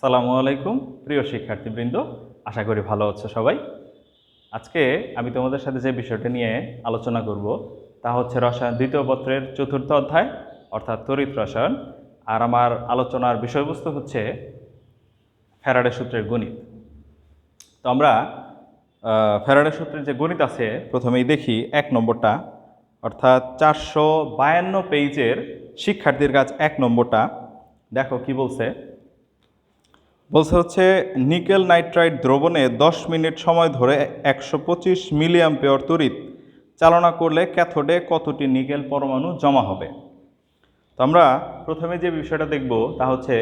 সালামু আলাইকুম, প্রিয় শিক্ষার্থীবৃন্দ। আশা করি ভালো হচ্ছে সবাই। আজকে আমি তোমাদের সাথে যে বিষয়টা নিয়ে আলোচনা করব, তা হচ্ছে রসায়ন দ্বিতীয় পত্রের চতুর্থ অধ্যায়, অর্থাৎ তড়িৎ রসায়ন। আর আমার আলোচনার বিষয়বস্তু হচ্ছে ফ্যারাডে সূত্রের গণিত। তো আমরা ফ্যারাডে সূত্রের যে গণিত আছে, প্রথমেই দেখি এক নম্বরটা, অর্থাৎ চারশো বায়ান্ন পেজের শিক্ষার্থীর কাজ এক নম্বরটা। দেখো কি বলছে। বলছে হচ্ছে, নিকেল নাইট্রাইট দ্রবণে দশ মিনিট সময় ধরে একশো পঁচিশ মিলিয়াম্পেয়র তড়িৎ চালনা করলে ক্যাথোডে কতটি নিকেল পরমাণু জমা হবে? তো আমরা প্রথমে যে বিষয়টা দেখব তা হচ্ছে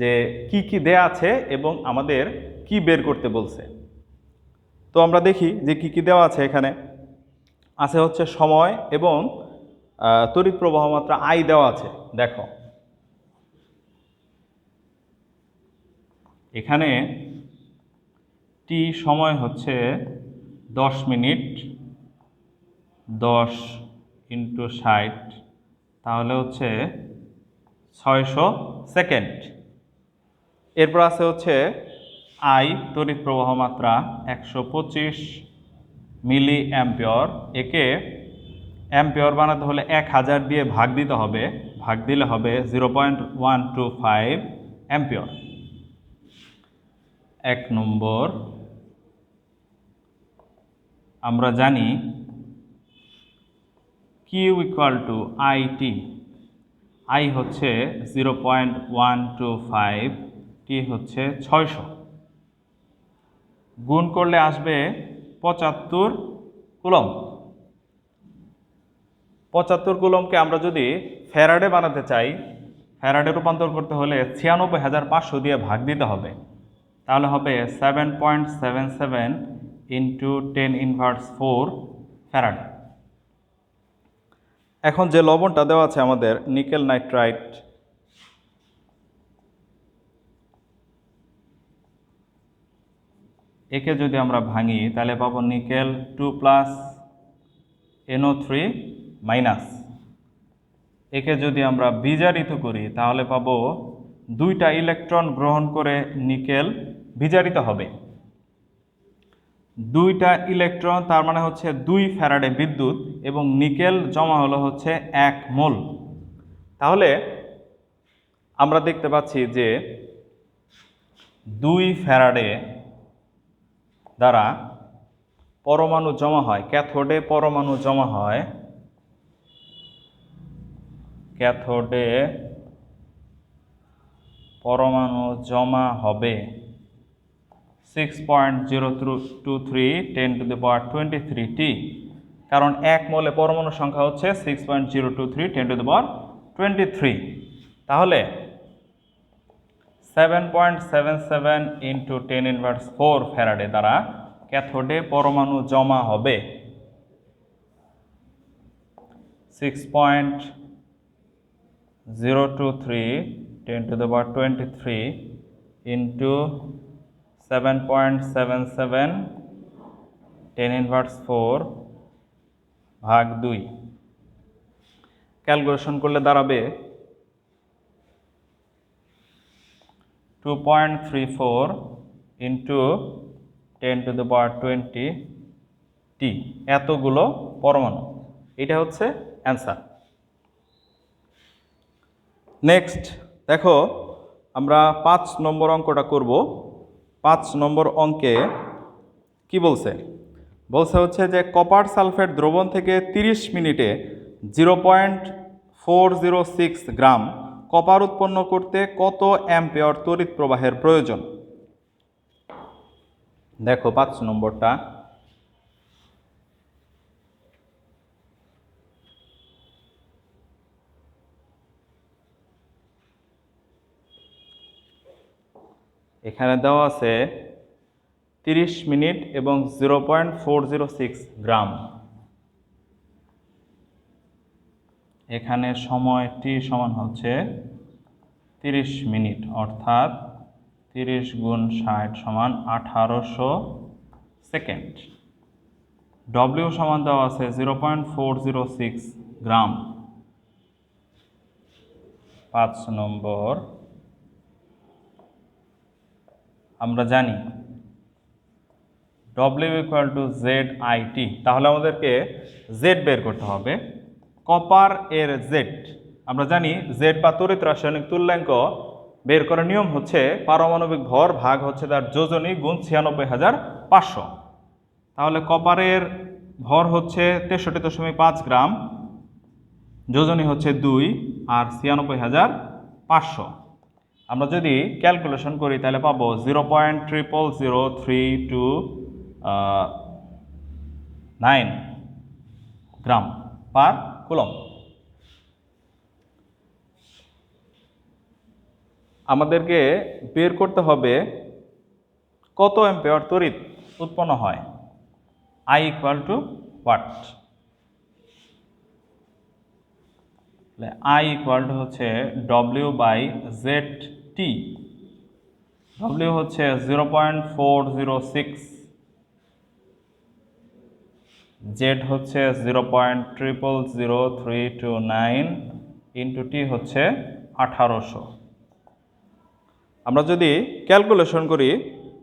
যে, কি কি দেয়া আছে এবং আমাদের কি বের করতে বলছে? তো আমরা দেখি যে কি কি দেওয়া আছে এখানে। আছে হচ্ছে সময় এবং তড়িৎ প্রবাহ মাত্রা আই দেওয়া আছে। দেখো এখানে টি সময় হচ্ছে দশ মিনিট, দশ ইন্টু ষাট, তাহলে হচ্ছে ছয়শো সেকেন্ড। এরপর আছে হচ্ছে আই, তড়িৎ প্রবাহ মাত্রা একশো পঁচিশ মিলি অ্যাম্পিয়র। একে অ্যাম্পিয়র বানাতে হলে এক হাজার দিয়ে ভাগ দিতে হবে, ভাগ দিলে হবে zero point one two five ampere. এক নম্বর। আমরা জানি Q equal to I T I হচ্ছে zero point one two five T হচ্ছে ছয়শো। গুণ করলে আসবে পঁচাত্তর কুলম। পঁচাত্তর কুলমকে আমরা যদি ফ্যারাডে বানাতে চাই, ফ্যারাডে রূপান্তর করতে হলে ছিয়ানব্বই হাজার পাঁচশো দিয়ে ভাগ দিতে হবে। তাহলে হবে seven point seven seven into ten inverse four Faraday এখন যে লবণটা দেওয়া আছে আমাদের নিকেল নাইট্রাইট, একে যদি আমরা ভাঙি তাহলে পাবো nickel two plus NO three minus একে যদি আমরা বিজারিত করি তাহলে পাবো দুইটা ইলেকট্রন গ্রহণ করে নিকেল বিজারিত হবে। দুইটা ইলেকট্রন, তার মানে হচ্ছে দুই ফ্যারাডে বিদ্যুৎ এবং নিকেল জমা হলো হচ্ছে এক মোল। তাহলে আমরা দেখতে পাচ্ছি যে দুই ফ্যারাডে দ্বারা পরমাণু জমা হয়, ক্যাথোডে পরমাণু জমা হয়, ক্যাথোডে পরমাণু জমা হবে। Six point zero two three ten to the power twenty three টি কারণ এক মোলে পরমাণু সংখ্যা হচ্ছে six point zero two three ten to the power twenty three তাহলে seven point seven seven into ten inverse four Faraday দ্বারা ক্যাথোডে পরমাণু জমা হবে six point zero two three ten to the power twenty three into seven point seven seven ten inverse four ভাগ দুই। Calculation করলে দাঁড়াবে two point three four into ten to the power twenty টি এতগুলো পরমাণু। এটা হচ্ছে অ্যান্সার। নেক্সট, দেখো আমরা পাঁচ নম্বর অঙ্কটা করব। পাঁচ নম্বর অঙ্কে কি বলছে? বলছে হচ্ছে যে কপার সালফেট দ্রবণ থেকে 30 মিনিটে zero point four zero six gram copper উৎপন্ন করতে কত অ্যাম্পেয়ার তড়িৎ প্রবাহের প্রয়োজন? দেখো পাঁচ নম্বরটা। এখানে দেওয়া আছে তিরিশ মিনিট এবং zero point four zero six gram. এখানে সময়টি সমান হচ্ছে তিরিশ মিনিট, অর্থাৎ তিরিশ গুণ ষাট সমান আঠারোশো সেকেন্ড। ডব্লিউ সমান দেওয়া আছে zero point four zero six gram. পাঁচ নম্বর আমরা জানি। W equal to Z I T তাহলে আমাদেরকে জেড বের করতে হবে। কপার এর জেড আমরা জানি জেড বা তড়িৎ রাসায়নিক তুল্যাঙ্ক বের করার নিয়ম হচ্ছে পারমাণবিক ভর ভাগ হচ্ছে তার যোজনী গুণ ছিয়ানব্বই হাজার পাঁচশো। তাহলে কপারের ভর হচ্ছে তেষট্টি দশমিক পাঁচ গ্রাম, যোজনী হচ্ছে দুই আর ছিয়ানব্বই হাজার পাঁচশো। আমরা যদি ক্যালকুলেশন করি, তাহলে পাবো zero point triple zero three two nine gram per coulomb আমাদেরকে বের করতে হবে কত অ্যাম্পেয়ার তড়িৎ উৎপন্ন হয়? I equal to what I equal to হচ্ছে W by Z T. W হচ্ছে zero point four zero six Z হচ্ছে zero point triple zero three two nine into T হচ্ছে আঠারোশো। আমরা যদি ক্যালকুলেশন করি,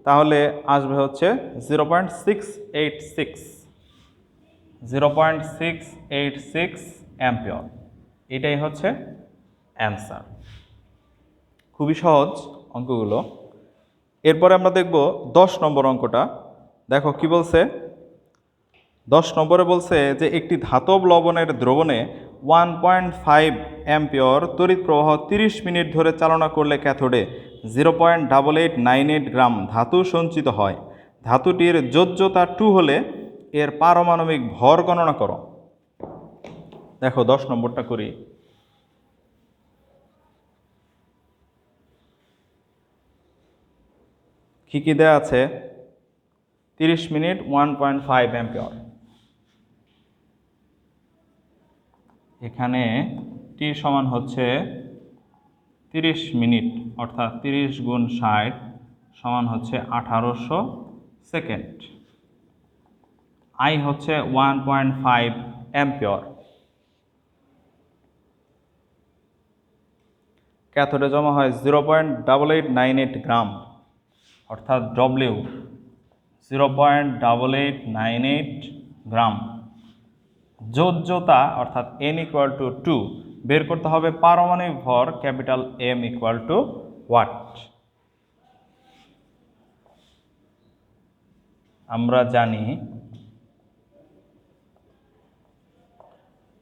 তাহলে আসবে হচ্ছে zero point six eight six zero point six eight six ampere এটাই হচ্ছে অ্যান্সার খুবই সহজ অঙ্কগুলো। এরপরে আমরা দেখব দশ নম্বর অঙ্কটা। দেখো কি বলছে? দশ নম্বরে বলছে যে একটি ধাতব লবণের দ্রবণে ওয়ান পয়েন্ট ফাইভ অ্যাম্পিয়র তড়িৎ প্রবাহ তিরিশ মিনিট ধরে চালনা করলে ক্যাথোডে zero point double eight nine eight gram ধাতু সঞ্চিত হয়। ধাতুটির যোজ্যতা টু হলে এর পারমাণবিক ভর গণনা করো। দেখো দশ নম্বরটা করি। কী কী দেওয়া আছে? তিরিশ minute one point five ampere এখানে টি সমান হচ্ছে তিরিশ মিনিট, অর্থাৎ তিরিশ গুণ ষাট সমান হচ্ছে আঠারোশো সেকেন্ড। আই হচ্ছে ওয়ান পয়েন্ট ফাইভ অ্যাম্পিয়র ক্যাথোডে জমা হয় zero point double eight nine eight gram অর্থাৎ W zero point double eight nine eight gram যোজ্যতা অর্থাৎ এন ইকুয়াল টু টু বের করতে হবে পারমাণবিক ভর capital M equal to what আমরা জানি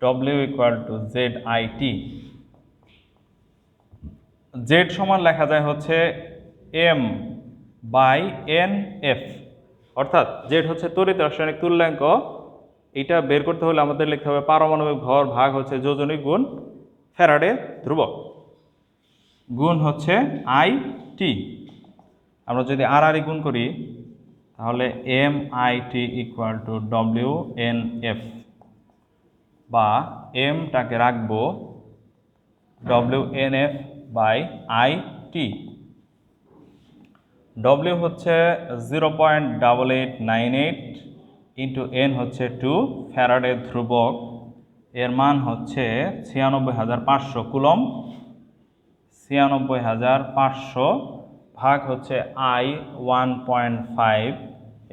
W equal to Z I T Z সমান লেখা যায় হচ্ছে এম বাই এন এফ অর্থাৎ জেড হচ্ছে তড়িৎ রাসায়নিক তুল্যাঙ্ক। এটা বের করতে হলে আমাদের লিখতে হবে পারমাণবিক ভর ভাগ হচ্ছে যোজনী গুণ ফ্যারাডে ধ্রুবক। গুণ হচ্ছে আই টি আমরা যদি আর আর গুণ করি তাহলে M I T equal to W N F বা এমটাকে রাখব W N F by I T W হচ্ছে zero point double eight nine eight into N হচ্ছে টু ফ্যারাডে ধ্রুবক। এর মান হচ্ছে ছিয়ানব্বই হাজার পাঁচশো কুলম ছিয়ানব্বই হাজার পাঁচশো ভাগ হচ্ছে আই ওয়ান পয়েন্ট ফাইভ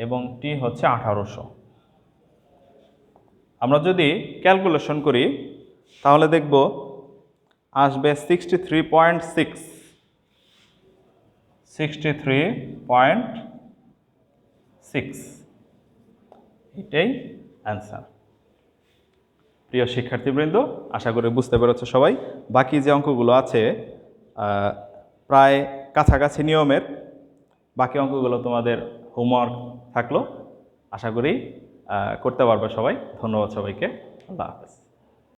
এবং টি হচ্ছে আঠারোশো। আমরা যদি ক্যালকুলেশন করি, তাহলে দেখব আসবে sixty three point six sixty three point six এটাই অ্যান্সার প্রিয় শিক্ষার্থীবৃন্দ, আশা করি বুঝতে পেরেছ সবাই। বাকি যে অঙ্কগুলো আছে প্রায় কাছাকাছি নিয়মের, বাকি অঙ্কগুলো তোমাদের হোমওয়ার্ক থাকল। আশা করি করতে পারবে সবাই। ধন্যবাদ সবাইকে। আল্লাহ হাফেজ।